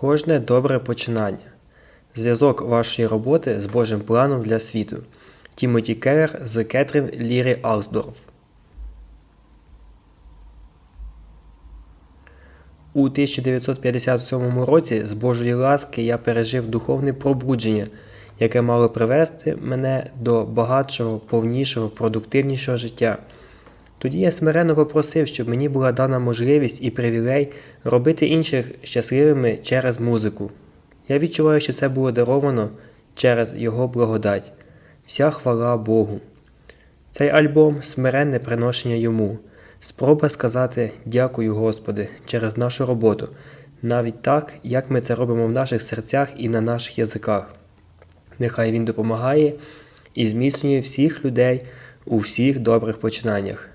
Кожне добре починання. Зв'язок вашої роботи з Божим планом для світу. Тімоті Келлер з Кетрін Лірі Аусдорф. У 1957 році з Божої ласки я пережив духовне пробудження, яке мало привести мене до багатшого, повнішого, продуктивнішого життя. Тоді я смиренно попросив, щоб мені була дана можливість і привілей робити інших щасливими через музику. Я відчуваю, що це було даровано через Його благодать. Вся хвала Богу. Цей альбом смиренне приношення йому, спроба сказати дякую, Господи, через нашу роботу, навіть так, як ми це робимо в наших серцях і на наших язиках. Нехай Він допомагає і зміцнює всіх людей у всіх добрих починаннях.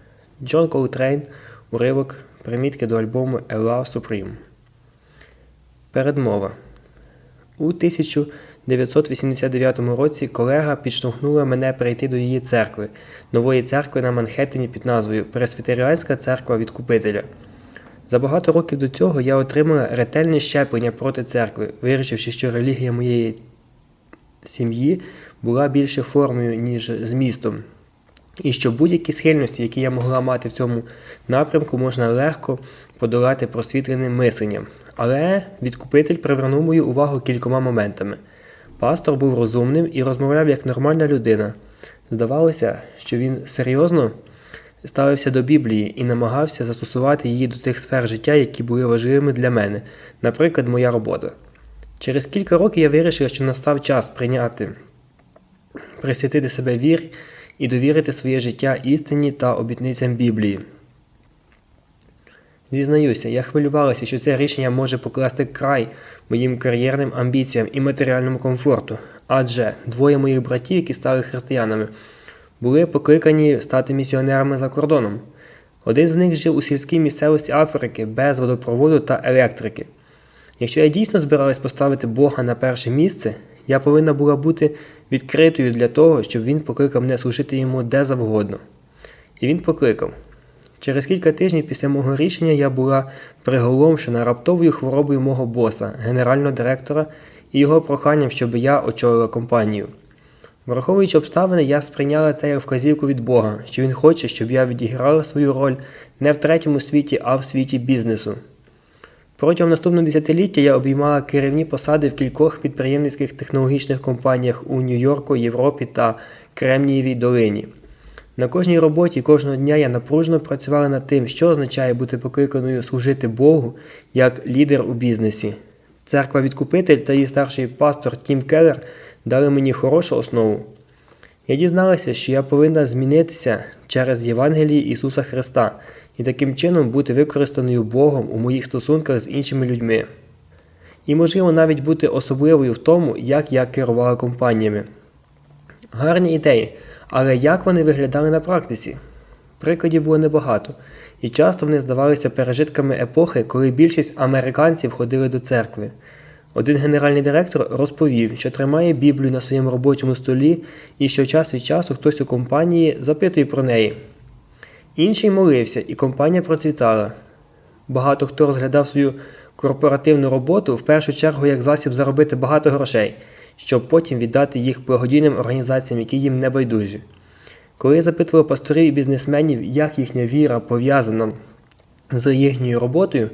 Джон Колтрейн, уривок, примітки до альбому A Love Supreme. Передмова. У 1989 році колега підштовхнула мене перейти до її церкви, нової церкви на Манхеттені під назвою Пресвітеріанська церква Відкупителя. За багато років до цього я отримала ретельне щеплення проти церкви, вирішивши, що релігія моєї сім'ї була більше формою, ніж змістом, і що будь-які схильності, які я могла мати в цьому напрямку, можна легко подолати просвітленим мисленням. Але відкупитель привернув мою увагу кількома моментами. Пастор був розумним і розмовляв як нормальна людина. Здавалося, що він серйозно ставився до Біблії і намагався застосувати її до тих сфер життя, які були важливими для мене, наприклад, моя робота. Через кілька років я вирішила, що настав час прийняти, присвятити себе вірі і довірити своє життя істині та обітницям Біблії. Зізнаюся, я хвилювалася, що це рішення може покласти край моїм кар'єрним амбіціям і матеріальному комфорту, адже двоє моїх братів, які стали християнами, були покликані стати місіонерами за кордоном. Один з них жив у сільській місцевості Африки без водопроводу та електрики. Якщо я дійсно збиралась поставити Бога на перше місце, я повинна була бути відкритою для того, щоб він покликав мене служити йому де завгодно. І він покликав. Через кілька тижнів після мого рішення я була приголомшена раптовою хворобою мого боса, генерального директора, і його проханням, щоб я очолила компанію. Враховуючи обставини, я сприйняла це як вказівку від Бога, що він хоче, щоб я відіграла свою роль не в третьому світі, а в світі бізнесу. Протягом наступного десятиліття я обіймала керівні посади в кількох підприємницьких технологічних компаніях у Нью-Йорку, Європі та Кремнієвій долині. На кожній роботі кожного дня я напружено працювала над тим, що означає бути покликаною служити Богу як лідер у бізнесі. Церква Відкупитель та її старший пастор Тім Келлер дали мені хорошу основу. Я дізналася, що я повинна змінитися через Євангеліє Ісуса Христа і таким чином бути використаною Богом у моїх стосунках з іншими людьми. І, можливо, навіть бути особливою в тому, як я керувала компаніями. Гарні ідеї, але як вони виглядали на практиці? Прикладів було небагато, і часто вони здавалися пережитками епохи, коли більшість американців ходили до церкви. Один генеральний директор розповів, що тримає Біблію на своєму робочому столі і що час від часу хтось у компанії запитує про неї. Інший молився, і компанія процвітала. Багато хто розглядав свою корпоративну роботу в першу чергу як засіб заробити багато грошей, щоб потім віддати їх благодійним організаціям, які їм не байдужі. Коли я запитував пасторів і бізнесменів, як їхня віра пов'язана з їхньою роботою,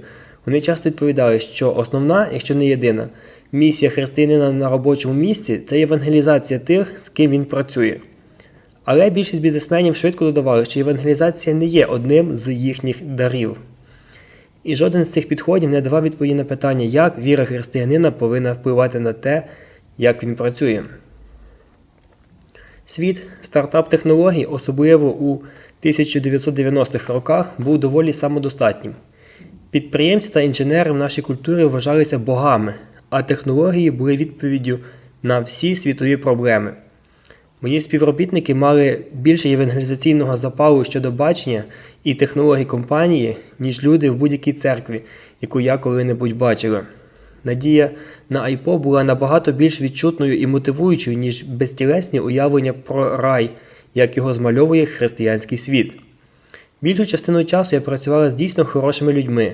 вони часто відповідали, що основна, якщо не єдина, місія християнина на робочому місці це евангелізація тих, з ким він працює. Але більшість бізнесменів швидко додавали, що евангелізація не є одним з їхніх дарів. І жоден з цих підходів не давав відповіді на питання, як віра християнина повинна впливати на те, як він працює. Світ стартап-технологій, особливо у 1990-х роках, був доволі самодостатнім. Підприємці та інженери в нашій культурі вважалися богами, а технології були відповіддю на всі світові проблеми. Мої співробітники мали більше евангелізаційного запалу щодо бачення і технологій компанії, ніж люди в будь-якій церкві, яку я коли-небудь бачила. Надія на Айпо була набагато більш відчутною і мотивуючою, ніж безтілесні уявлення про рай, як його змальовує християнський світ. Більшу частину часу я працювала з дійсно хорошими людьми.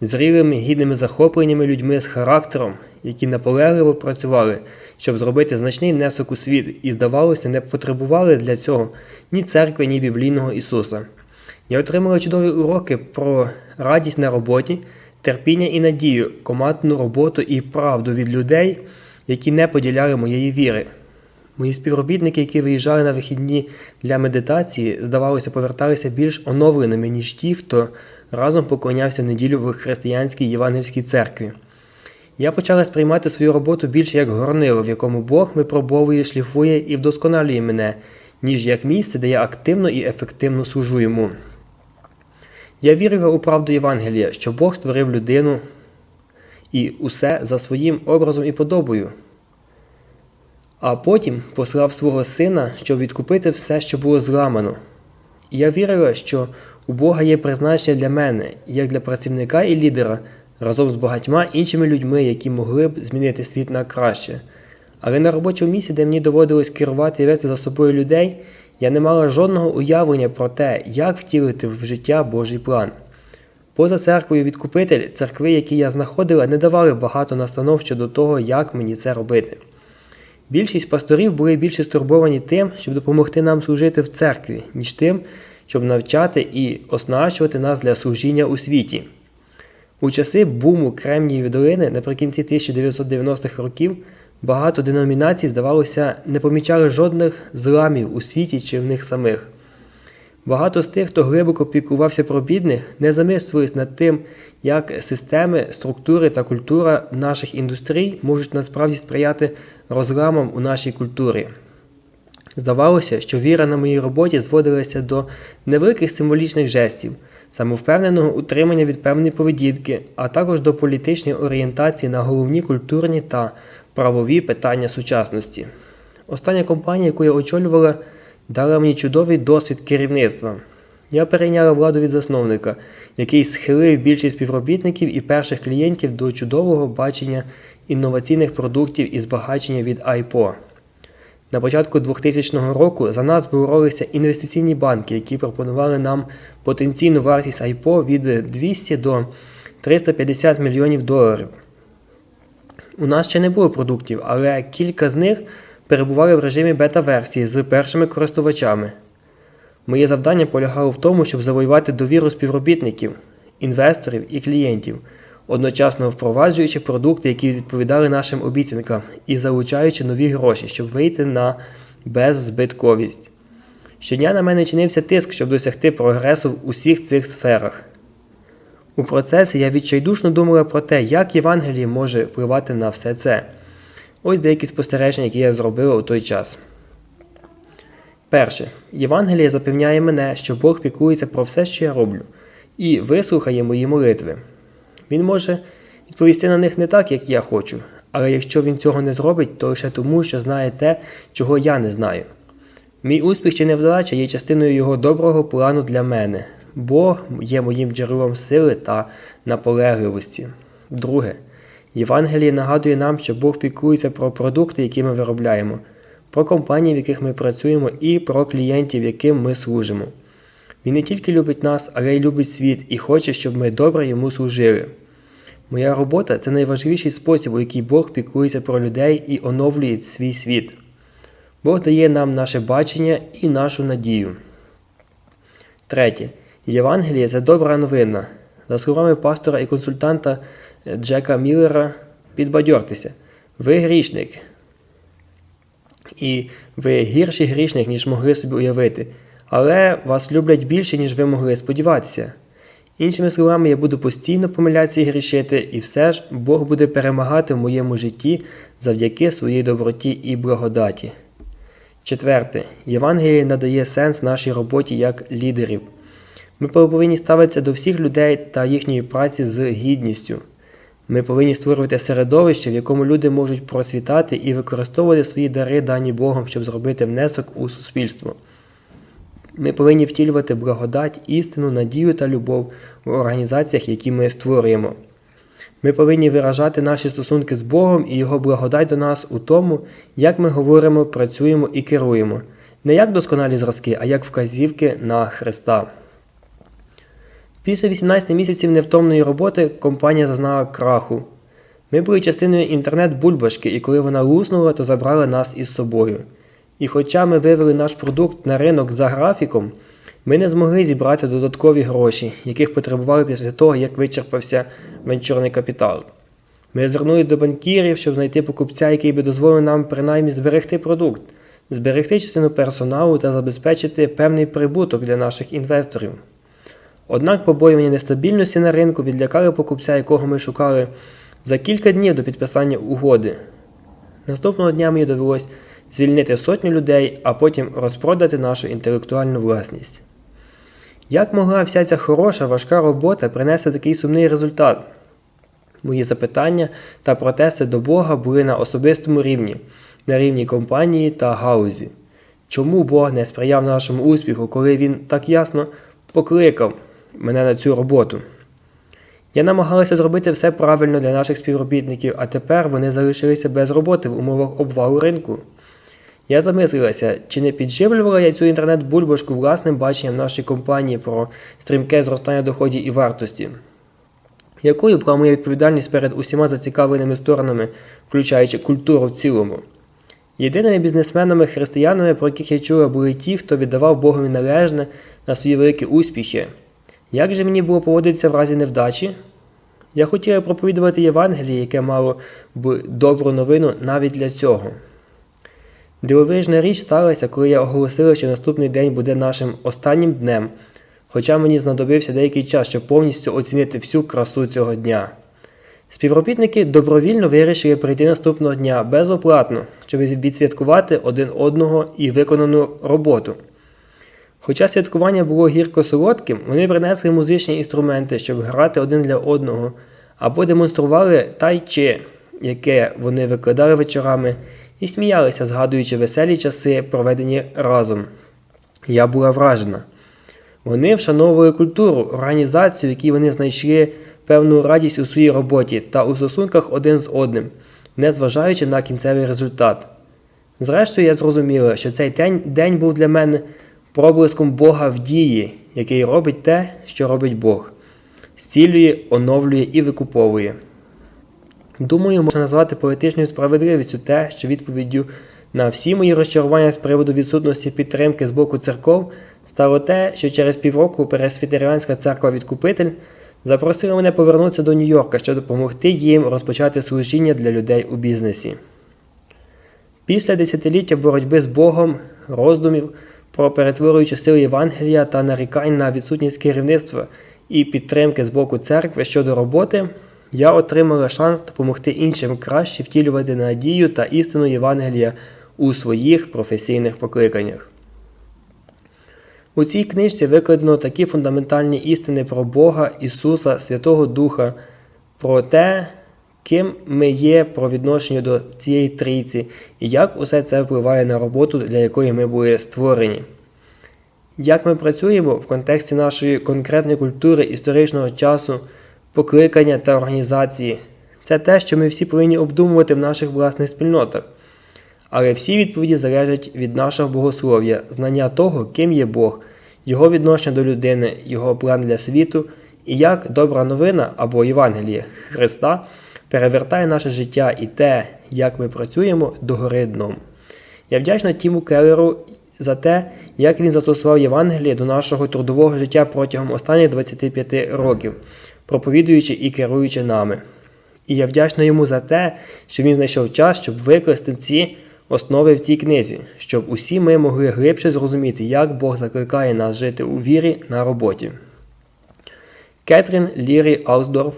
зрілими, гідними захопленнями людьми з характером, які наполегливо працювали, щоб зробити значний внесок у світ, і, здавалося, не потребували для цього ні церкви, ні біблійного Ісуса. Я отримала чудові уроки про радість на роботі, терпіння і надію, командну роботу і правду від людей, які не поділяли моєї віри. Мої співробітники, які виїжджали на вихідні для медитації, здавалося, поверталися більш оновленими, ніж ті, хто разом поклонявся неділю в християнській євангельській церкві. Я почала сприймати свою роботу більше як горнило, в якому Бог випробовує, шліфує і вдосконалює мене, ніж як місце, де я активно і ефективно служу йому. Я вірила у правду Євангелія, що Бог створив людину і усе за своїм образом і подобою, а потім послав свого сина, щоб відкупити все, що було зламано. І я вірила, що у Бога є призначення для мене, як для працівника і лідера, разом з багатьма іншими людьми, які могли б змінити світ на краще. Але на робочому місці, де мені доводилось керувати і вести за собою людей, я не мала жодного уявлення про те, як втілити в життя Божий план. Поза церквою відкупитель, церкви, які я знаходила, не давали багато настанов щодо того, як мені це робити. Більшість пасторів були більше стурбовані тим, щоб допомогти нам служити в церкві, ніж тим, щоб навчати і оснащувати нас для служіння у світі. У часи буму Кремнієвої долини наприкінці 1990-х років багато деномінацій, здавалося, не помічали жодних зламів у світі чи в них самих. Багато з тих, хто глибоко піклувався про бідних, не замислювались над тим, як системи, структури та культура наших індустрій можуть насправді сприяти розламам у нашій культурі. Здавалося, що віра на моїй роботі зводилася до невеликих символічних жестів, самовпевненого утримання від певної поведінки, а також до політичної орієнтації на головні культурні та правові питання сучасності. Остання компанія, яку я очолювала, дала мені чудовий досвід керівництва. Я перейняла владу від засновника, який схилив більшість співробітників і перших клієнтів до чудового бачення інноваційних продуктів і збагачення від IPO. На початку 2000 року за нас боролися інвестиційні банки, які пропонували нам потенційну вартість IPO від 200 до 350 мільйонів доларів. У нас ще не було продуктів, але кілька з них перебували в режимі бета-версії з першими користувачами. Моє завдання полягало в тому, щоб завоювати довіру співробітників, інвесторів і клієнтів, одночасно впроваджуючи продукти, які відповідали нашим обіцянкам, і залучаючи нові гроші, щоб вийти на беззбитковість. Щодня на мене чинився тиск, щоб досягти прогресу в усіх цих сферах. У процесі я відчайдушно думала про те, як Євангеліє може впливати на все це. Ось деякі спостереження, які я зробила у той час. Перше, Євангеліє запевняє мене, що Бог піклується про все, що я роблю, і вислухає мої молитви. Він може відповісти на них не так, як я хочу, але якщо він цього не зробить, то лише тому, що знає те, чого я не знаю. Мій успіх чи невдача є частиною його доброго плану для мене. Бог є моїм джерелом сили та наполегливості. Друге, Євангеліє нагадує нам, що Бог піклується про продукти, які ми виробляємо, про компанії, в яких ми працюємо, і про клієнтів, яким ми служимо. Він не тільки любить нас, але й любить світ і хоче, щоб ми добре йому служили. Моя робота це найважливіший спосіб, у який Бог піклується про людей і оновлює свій світ. Бог дає нам наше бачення і нашу надію. Третє. Євангеліє це добра новина. За словами пастора і консультанта Джека Міллера, підбадьортеся. Ви грішник. І ви гірший грішник, ніж могли собі уявити. Але вас люблять більше, ніж ви могли сподіватися. Іншими словами, я буду постійно помилятися і грішити, і все ж Бог буде перемагати в моєму житті завдяки своїй доброті і благодаті. Четверте, Євангеліє надає сенс нашій роботі як лідерів. Ми повинні ставитися до всіх людей та їхньої праці з гідністю. Ми повинні створювати середовище, в якому люди можуть процвітати і використовувати свої дари, дані Богом, щоб зробити внесок у суспільство. Ми повинні втілювати благодать, істину, надію та любов в організаціях, які ми створюємо. Ми повинні виражати наші стосунки з Богом і Його благодать до нас у тому, як ми говоримо, працюємо і керуємо, не як досконалі зразки, а як вказівки на Христа. Після 18 місяців невтомної роботи компанія зазнала краху. Ми були частиною інтернет-бульбашки, і коли вона луснула, то забрали нас із собою. І хоча ми вивели наш продукт на ринок за графіком, ми не змогли зібрати додаткові гроші, яких потребували після того, як вичерпався венчурний капітал. Ми звернулися до банкірів, щоб знайти покупця, який би дозволив нам принаймні зберегти продукт, зберегти частину персоналу та забезпечити певний прибуток для наших інвесторів. Однак побоювання нестабільності на ринку відлякали покупця, якого ми шукали за кілька днів до підписання угоди. Наступного дня мені довелось звільнити сотню людей, а потім розпродати нашу інтелектуальну власність. Як могла вся ця хороша, важка робота принести такий сумний результат? Мої запитання та протести до Бога були на особистому рівні, на рівні компанії та гаузі. Чому Бог не сприяв нашому успіху, коли Він так ясно покликав мене на цю роботу? Я намагалася зробити все правильно для наших співробітників, а тепер вони залишилися без роботи в умовах обвалу ринку. Я замислилася, чи не підживлювала я цю інтернет-бульбашку власним баченням нашої компанії про стрімке зростання доходів і вартості. Якою була моя відповідальність перед усіма зацікавленими сторонами, включаючи культуру в цілому? Єдиними бізнесменами-християнами, про яких я чула, були ті, хто віддавав Богові належне на свої великі успіхи. Як же мені було поводитися в разі невдачі? Я хотіла проповідувати Євангеліє, яке мало б добру новину навіть для цього. Дивовижна річ сталася, коли я оголосила, що наступний день буде нашим останнім днем, хоча мені знадобився деякий час, щоб повністю оцінити всю красу цього дня. Співробітники добровільно вирішили прийти наступного дня безоплатно, щоб відсвяткувати один одного і виконану роботу. Хоча святкування було гірко солодким, вони принесли музичні інструменти, щоб грати один для одного, або демонстрували тай-чи, яке вони викладали вечорами, і сміялися, згадуючи веселі часи, проведені разом. Я була вражена. Вони вшановували культуру, організацію, в якій вони знайшли певну радість у своїй роботі та у стосунках один з одним, незважаючи на кінцевий результат. Зрештою, я зрозуміла, що цей день, день був для мене проблиском Бога в дії, який робить те, що робить Бог, зцілює, оновлює і викуповує. Думаю, можна назвати політичною справедливістю те, що відповіддю на всі мої розчарування з приводу відсутності підтримки з боку церков стало те, що через півроку Пресвітеріанська церква Відкупитель запросила мене повернутися до Нью-Йорка, щоб допомогти їм розпочати служіння для людей у бізнесі. Після десятиліття боротьби з Богом, роздумів про перетворюючі сили Євангелія та нарікань на відсутність керівництва і підтримки з боку церкви щодо роботи, я отримала шанс допомогти іншим краще втілювати надію та істину Євангелія у своїх професійних покликаннях. У цій книжці викладено такі фундаментальні істини про Бога, Ісуса, Святого Духа, про те, ким ми є про відношення до цієї трійці і як усе це впливає на роботу, для якої ми були створені. Як ми працюємо в контексті нашої конкретної культури, історичного часу, покликання та організації, це те, що ми всі повинні обдумувати в наших власних спільнотах. Але всі відповіді залежать від нашого богослов'я, знання того, ким є Бог, Його відношення до людини, Його план для світу і як добра новина або Євангеліє Христа перевертає наше життя і те, як ми працюємо догори дном. Я вдячна Тіму Келлеру за те, як він застосував Євангеліє до нашого трудового життя протягом останніх 25 років, проповідуючи і керуючи нами. І я вдячна йому за те, що він знайшов час, щоб викласти ці основи в цій книзі, щоб усі ми могли глибше зрозуміти, як Бог закликає нас жити у вірі на роботі. Кетрін Лірі Аусдорф,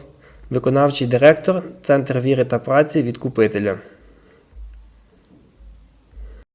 виконавчий директор Центр віри та праці від Купителя.